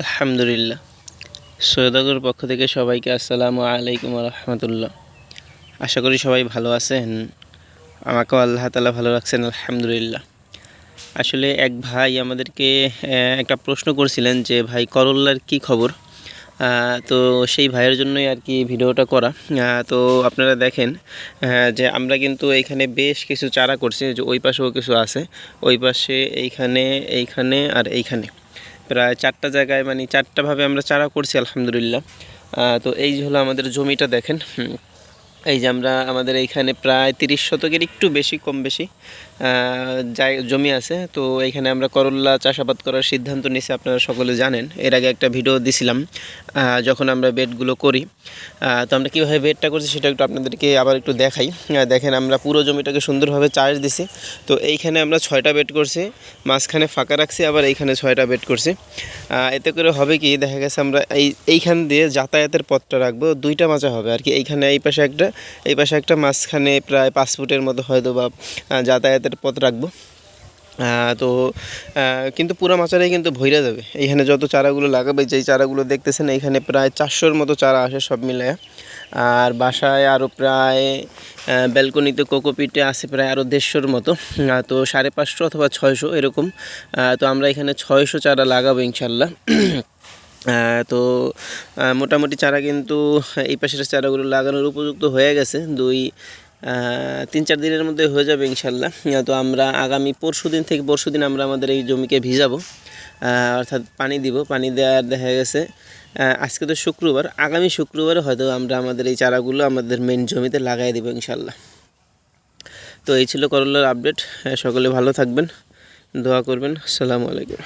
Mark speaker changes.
Speaker 1: আলহামদুলিল্লাহ। সৈয়দাগর পক্ষ থেকে সবাইকে আসসালামু আলাইকুম রহমতুল্লাহ। আশা করি সবাই ভালো আছেন। আমাকেও আল্লাহ তালা ভালো রাখছেন, আলহামদুলিল্লাহ। আসলে এক ভাই আমাদেরকে একটা প্রশ্ন করছিলেন যে, ভাই, করল্লার কি খবর? তো সেই ভাইয়ের জন্যই আর কি ভিডিওটা করা। তো আপনারা দেখেন যে আমরা কিন্তু এইখানে বেশ কিছু চারা করছি, যে ওই পাশেও কিছু আছে, ওই পাশে এইখানে এইখানে আর এইখানে। প্রায় চারটা জায়গায় মানে চারটাভাবে আমরা চারা করছি, আলহামদুলিল্লাহ। তো এই যে হলো আমাদের জমিটা দেখেন। এই যে আমরা আমাদের এইখানে প্রায় তিরিশ শতকের একটু বেশি, কম বেশি। জমি আছে তো এইখানে আমরা করল্লা চাষাবাদ করার সিদ্ধান্ত নিয়েছি আপনারা সকলে জানেন। এর আগে একটা ভিডিও দিছিলাম যখন আমরা বেডগুলো করি। তো আমরা কীভাবে বেডটা করছি সেটা একটু আপনাদেরকে আবার একটু দেখাই। দেখেন আমরা পুরো জমিটাকে সুন্দরভাবে চার্জ দিছি। তো এইখানে আমরা ছয়টা বেড করছি মাঝখানে ফাঁকা রাখছি আবার এইখানে ছয়টা বেড করছি। এতে করে হবে কি দেখা গেছে আমরা এই এইখান দিয়ে যাতায়াতের পথটা রাখব দুইটা মাচা হবে আর কি। এইখানে এই পাশে একটা এই পাশে একটা মাঝখানে প্রায় পাঁচ ফুটের মতো হয়তো বা আহ, যাতায়াতের পথ রাখব। তো কিন্তু পুরো মাচাটাই কিন্তু ভইরা যাবে। এইখানে যত চারাগুলো লাগাবে, যেই চারাগুলো দেখতেছেন, এইখানে প্রায় চারশোর মতো চারা আসে সব মিলে আর বাসায় আরও প্রায় ব্যালকনিতে কোকোপিটে আছে প্রায় আরও দেড়শোর মতো। তো সাড়ে পাঁচশো অথবা ছয়শো এরকম। তো আমরা এখানে ছয়শো চারা লাগাবো ইনশাল্লাহ তো মোটামুটি চারা কিন্তু এই পাশের চারাগুলো লাগানোর উপযুক্ত হয়ে গেছে। দুই তিন চার দিনের মধ্যে হয়ে যাবে ইনশাল্লাহ। আহ, তো আমরা আগামী পরশু দিন থেকে পরশু দিন আমরা আমাদের এই জমিকে ভিজাবো। অর্থাৎ পানি দিব। পানি দেওয়ার দেখা গেছে আজকে তো শুক্রবার। আগামী শুক্রবারে হয়তো আমরা আমাদের এই চারাগুলো আমাদের মেন জমিতে লাগাই দেবো ইনশাল্লাহ। তো এই ছিল করলার আপডেট সকলে ভালো থাকবেন। দোয়া করবেন। আসসালামু আলাইকুম।